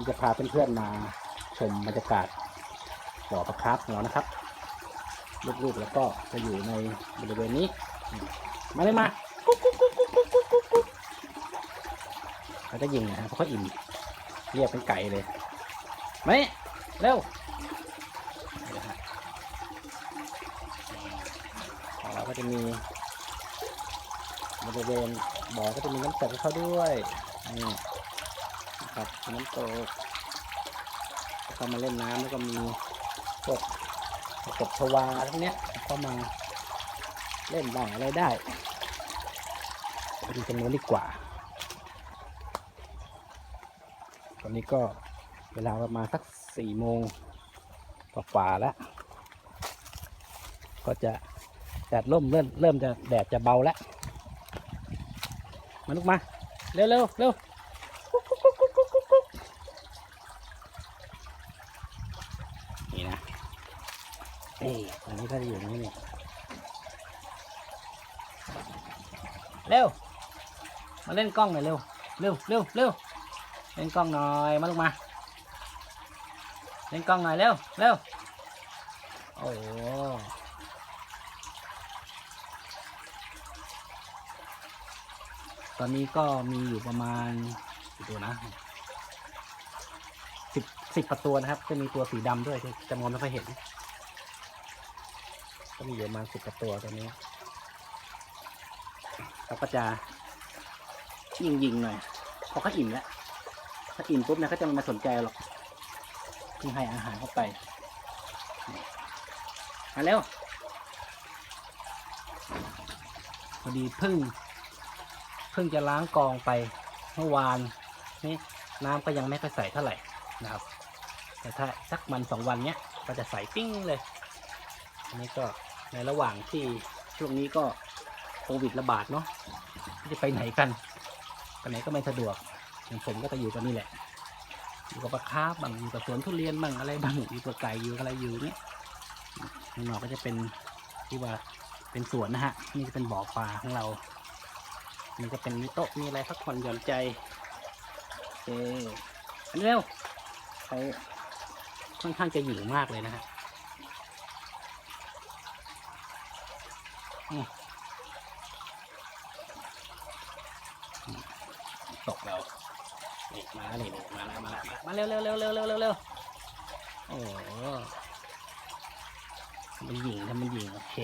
ผมจะพาเพื่อนๆมาชมบรรยากาศบ่อปลาคาร์ฟของเรานะครับลูกๆแล้วก็จะอยู่ในบริเวณนี้ มาเลยมากุ๊กกุ๊กกุ๊กกุ๊กกุ๊กกุ๊กกุ๊กกุ๊กเขาจะยิงนะฮะเพราะเขาอิ่มเรียกเป็นไก่เลยมานี่เร็วของเราก็จะมีบริเวณบ่อก็จะมีน้ำตกให้เขาด้วยนี่ ครับน้ำตกแล้วก็มาเล่นน้ำแล้วก็มีพวกกบชวาทั้งเนี้ยเข้ามาเล่นได้อะไรได้ไปดูจำนวนดีกว่า ตอนนี้ก็เวลาประมาณสักสี่โมงกว่าแล้ว ก็จะแดดร่มเริ่มเริ่มจะแดดจะเบาแล้ว มาลูกมา เร็วเร็วเร็วกุ๊กกุ๊กกุ๊กกุ๊กกุ๊กกุ๊กกุ๊กนี่นะ เอ้ยตอนนี้ก็จะอยู่นี่นี่เร็ว มาเล่นกล้องหน่อยเร็ว เร็วเร็วเร็ว เล่นกล้องหน่อย มาลูกมา เล่นกล้องหน่อยเร็ว เร็ว โอ้ตอนนี้ก็มีอยู่ประมาณกี่ตัวนะสิบสิบประตัวนะครับ จะมีตัวสีดำด้วยจำนวนไม่ค่อยเห็น ก็มีอยู่ประมาณสิบประตัวตอนนี้เราก็จะยิงยิงๆหน่อยพอเขาอิ่มแล้วถ้าอิ่มปุ๊บเนี่ยเขาจะไมาสนใจหรอกที่ให้อาหารเข้าไปนี่มาเร็วพอดีเพึ่งเพิ่งจะล้างกองไปเมื่อวานนี่น้ำก็ยังไม่ค่อยใสเท่าไหร่นะครับ แต่ถ้าสักวันสองวันเนี้ยก็จะใสปิ้งเลย อันนี้ก็ ในระหว่างที่ช่วงนี้ก็โควิดระบาดเนาะจะไปไหนกันไปไหนก็ไม่สะดวกอย่างผมก็จะอยู่กันนี่แหละ อยู่กับปลาคาร์ฟบ้างอยู่กับสวนทุเรียนบ้างอะไรบ้างอยู่กับไก่อยู่อะไรอยู่เนี่ยข้างนอกก็จะเป็นที่ว่าเป็นสวนนะฮะนี่จะเป็นบ่อปลาของเรานี่ก็เป็นมีโต๊ะมีอะไรพักผ่อนหย่อนใจโอเคอันนี้เร็วเขาค่อนข้างจะหยิ่มากเลยนะฮะ ตกเรานี่มาแล้วนี่นี่มาแล้วมาแล้วมาแล้วมาเร็วเร็วเร็วเร็วเร็วเร็วเร็วโอ้โหทำมันหยิงทำมันหยิงโอเค